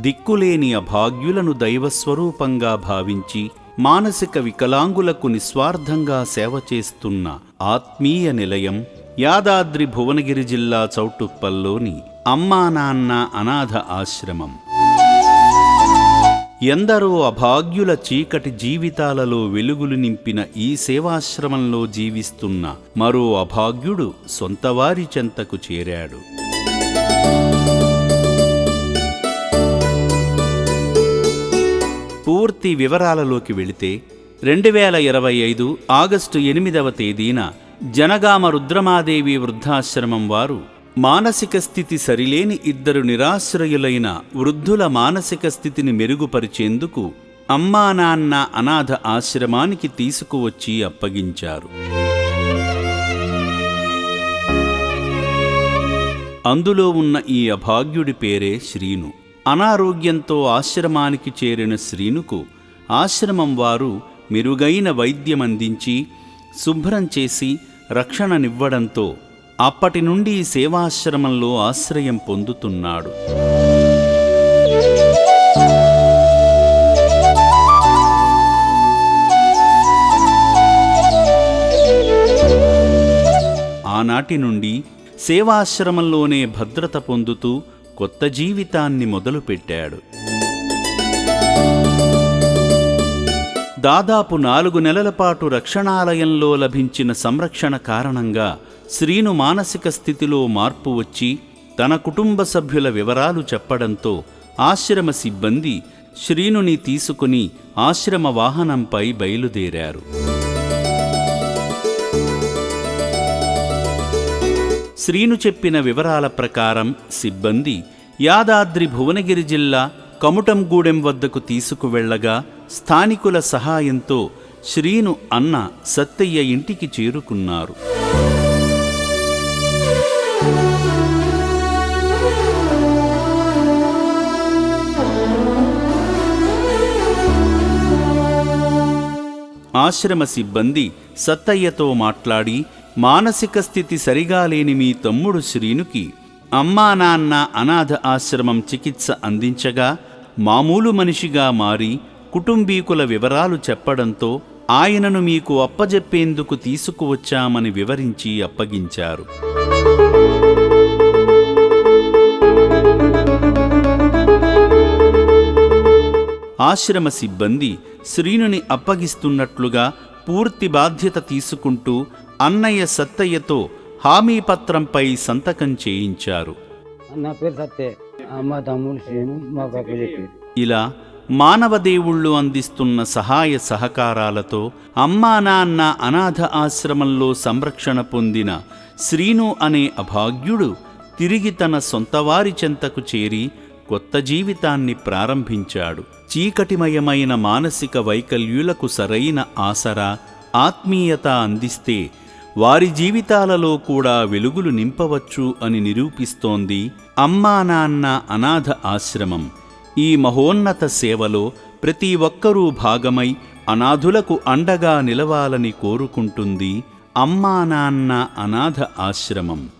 దిక్కులేని అభాగ్యులను దైవస్వరూపంగా భావించి మానసిక వికలాంగులకు నిస్వార్థంగా సేవ చేస్తున్న ఆత్మీయ నిలయం యాదాద్రి భువనగిరి జిల్లా చౌటుప్పల్లోని అమ్మా నాన్న అనాథ ఆశ్రమం. ఎందరో అభాగ్యుల చీకటి జీవితాలలో వెలుగులు నింపిన ఈ సేవాశ్రమంలో జీవిస్తున్న మరో అభాగ్యుడు సొంతవారి చెంతకు చేరాడు. పూర్తి వివరాలలోకి వెళితే రెండు వేల ఇరవై ఐదు ఆగస్టు ఎనిమిదవ తేదీన జనగామ రుద్రమాదేవి వృద్ధాశ్రమం వారు మానసిక స్థితి సరిలేని ఇద్దరు నిరాశ్రయులైన వృద్ధుల మానసిక స్థితిని మెరుగుపరిచేందుకు అమ్మా నాన్న అనాథ ఆశ్రమానికి తీసుకువచ్చి అప్పగించారు. అందులో ఉన్న ఈ అభాగ్యుడి పేరే శ్రీను. అనారోగ్యంతో ఆశ్రమానికి చేరిన శ్రీనుకు ఆశ్రమం వారు మెరుగైన వైద్యం అందించి శుభ్రం చేసి రక్షణనివ్వడంతో అప్పటి నుండి సేవాశ్రమంలో ఆశ్రయం పొందుతున్నాడు. ఆనాటి నుండి సేవాశ్రమంలోనే భద్రత పొందుతూ కొత్త జీవితాన్ని మొదలుపెట్టాడు. దాదాపు నాలుగు నెలల పాటు రక్షణాలయంలో లభించిన సంరక్షణ కారణంగా శ్రీను మానసిక స్థితిలో మార్పు వచ్చి తన కుటుంబ సభ్యుల వివరాలు చెప్పడంతో ఆశ్రమ సిబ్బంది శ్రీనుని తీసుకుని ఆశ్రమ వాహనంపై బయలుదేరారు. శ్రీను చెప్పిన వివరాల ప్రకారం సిబ్బంది యాదాద్రి భువనగిరి జిల్లా కముటంగూడెం వద్దకు తీసుకువెళ్ళగా స్థానికుల సహాయంతో శ్రీను అన్న సత్తయ్య ఇంటికి చేరుకున్నారు. ఆశ్రమ సిబ్బంది సత్తయ్యతో మాట్లాడి మానసిక స్థితి సరిగా లేని మీ తమ్ముడు శ్రీనుకి అమ్మా నాన్న అనాథ ఆశ్రమం చికిత్స అందించగా మామూలు మనిషిగా మారి కుటుంబీకుల వివరాలు చెప్పడంతో ఆయనను మీకు అప్పజెప్పేందుకు తీసుకువచ్చామని వివరించి అప్పగించారు. ఆశ్రమ సిబ్బంది శ్రీనుని అప్పగిస్తున్నట్లుగా పూర్తి బాధ్యత తీసుకుంటూ అన్నయ్య సత్తయ్యతో హామీ పత్రంపై సంతకం చేయించారు. నా పేరు సత్తే. మా తమ్ముడు శ్రీను మా పాప చెప్పారు ఇలా మానవ దేవుళ్ళు అందిస్తున్న సహాయ సహకారాలతో అమ్మా నాన్న అనాథ ఆశ్రమంలో సంరక్షణ పొందిన శ్రీను అనే అభాగ్యుడు తిరిగి తన సొంతవారి చెంతకు చేరి కొత్త జీవితాన్ని ప్రారంభించాడు. చీకటిమయమైన మానసిక వైకల్యులకు సరైన ఆసరా ఆత్మీయత అందిస్తే వారి జీవితాలలో కూడా వెలుగులు నింపవచ్చు అని నిరూపిస్తోంది అమ్మా నాన్న అనాథ ఆశ్రమం. ఈ మహోన్నత సేవలో ప్రతి ఒక్కరూ భాగమై అనాథులకు అండగా నిలవాలని కోరుకుంటుంది అమ్మా నాన్న అనాథ ఆశ్రమం.